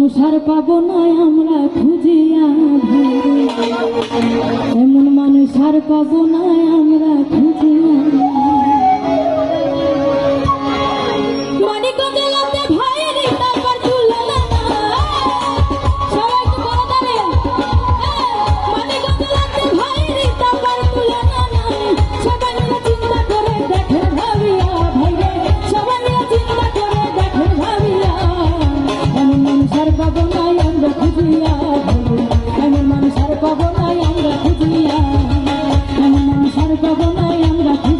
সংসার পাব না আমরা খুঁজিয়া এমন মানুষ আর পাব না আমরা খুঁজিয়া বাবা মায় আমরা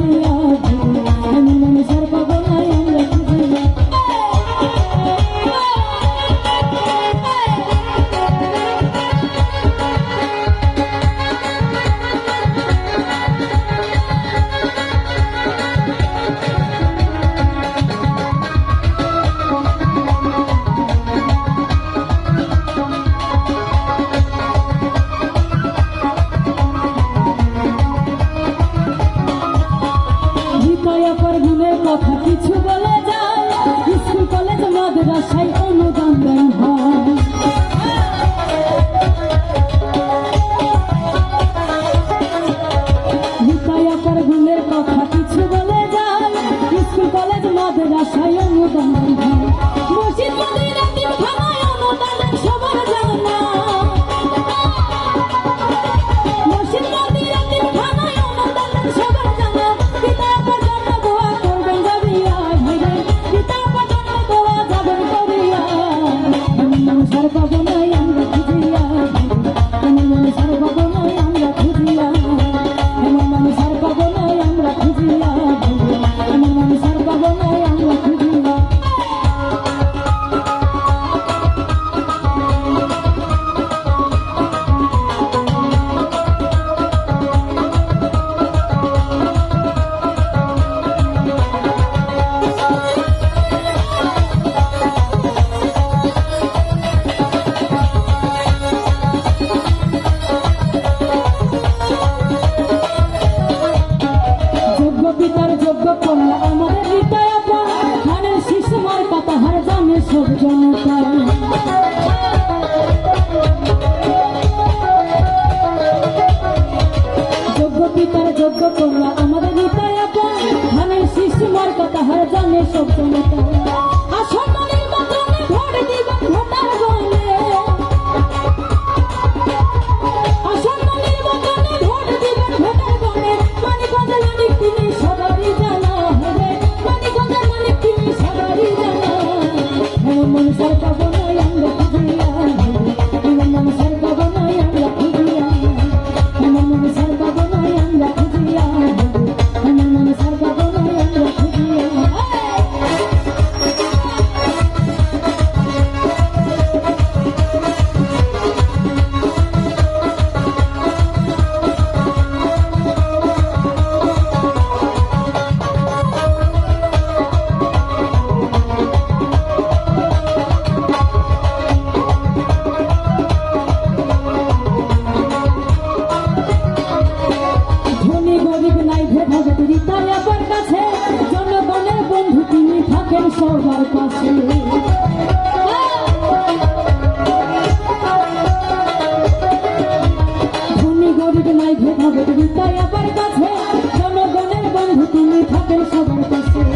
Yeah. পিতার যোগ্য কন্যা আমাদের হৃদয় এখন সবার কাছে ধনী গরিব নাই ভেদাভেদ বিদ্যায় আবার কাছে জনগণের বন্ধু তুমি থাকেন সবার কাছে